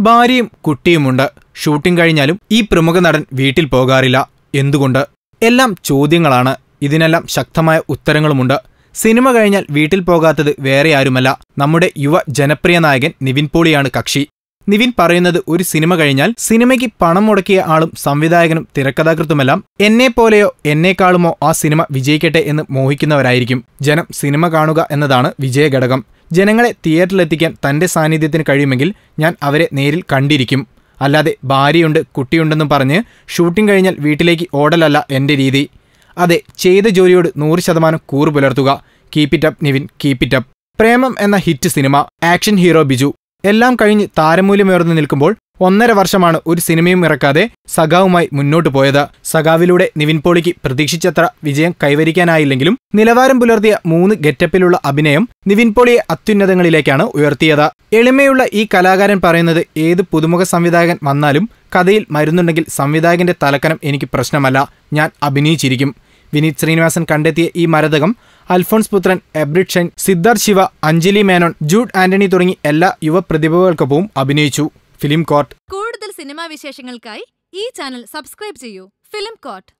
ഭാര്യയും കുട്ടിയുമുണ്ട്. ഷൂട്ടിംഗ് കഴിഞ്ഞാലും ഈ പ്രമുഖ നടൻ വീട്ടിൽ പോകാറില്ല. എന്തുകൊണ്ട്? എല്ലാം ചോദ്യങ്ങളാണ്. ഇതിനെല്ലാം ശക്തമായ ഉത്തരങ്ങളുമുണ്ട്. സിനിമ കഴിഞ്ഞാൽ വീട്ടിൽ പോകാത്തത് വേറെ ആരുമല്ല. നമ്മുടെ യുവ ജനപ്രിയ നായകൻ നിവിൻ പോളിയാണ് കക്ഷി. നിവിൻ പറയുന്നത് ഒരു സിനിമ കഴിഞ്ഞാൽ സിനിമയ്ക്ക് പണം മുടക്കിയ ആളും സംവിധായകനും തിരക്കഥാകൃത്തുമെല്ലാം എന്നെ പോലെയോ എന്നേക്കാളുമോ ആ സിനിമ വിജയിക്കട്ടെ എന്ന് മോഹിക്കുന്നവരായിരിക്കും. ജനം സിനിമ കാണുക എന്നതാണ് വിജയഘടകം ജനങ്ങളെ തിയേറ്ററിലെത്തിക്കാൻ തന്റെ സാന്നിധ്യത്തിന് കഴിയുമെങ്കിൽ ഞാൻ അവരെ നേരിൽ കണ്ടിരിക്കും. അല്ലാതെ ഭാര്യയുണ്ട് കുട്ടിയുണ്ടെന്നും പറഞ്ഞ് ഷൂട്ടിംഗ് കഴിഞ്ഞാൽ വീട്ടിലേക്ക് ഓടലല്ല എന്റെ രീതി. അതെ ചെയ്ത ജോലിയോട് നൂറ് ശതമാനം കൂറ് പുലർത്തുക. Keep it up Nivin keep it up Premam എന്ന hit cinema. Action hero Biju. എല്ലാം കഴിഞ്ഞ് താരമൂല്യമേർന്ന് നിൽക്കുമ്പോൾ ഒന്നര വർഷമാണ് ഒരു സിനിമയും ഇറക്കാതെ സഖാവുമായി മുന്നോട്ട് പോയത്. സഖാവിലൂടെ നിവിൻ പോളിക്ക് പ്രതീക്ഷിച്ചത്ര വിജയം കൈവരിക്കാനായില്ലെങ്കിലും നിലവാരം പുലർത്തിയ മൂന്ന് ഗെറ്റപ്പിലുള്ള അഭിനയം നിവിൻ പോളിയെ അത്യുന്നതങ്ങളിലേക്കാണ് ഉയർത്തിയത്. എളിമയുള്ള ഈ കലാകാരൻ പറയുന്നത് ഏത് പുതുമുഖ സംവിധായകൻ വന്നാലും കഥയിൽ മരുന്നുണ്ടെങ്കിൽ സംവിധായകന്റെ തലക്കനം എനിക്ക് പ്രശ്നമല്ല. ഞാൻ അഭിനയിച്ചിരിക്കും. വിനീത് ശ്രീനിവാസൻ കണ്ടെത്തിയ ഈ മരതകം അൽഫോൺസ് പുത്രൻ എബ്രിഡ് ഷൈൻ ശിവ അഞ്ജലി മേനോൻ ജൂഡ് ആന്റണി തുടങ്ങി എല്ലാ യുവ പ്രതിഭകൾക്കൊപ്പവും അഭിനയിച്ചു. Film court. കൂടുതൽ സിനിമാ വിശേഷങ്ങൾക്കായി ഈ ചാനൽ സബ്സ്ക്രൈബ് ചെയ്യൂ. Film coat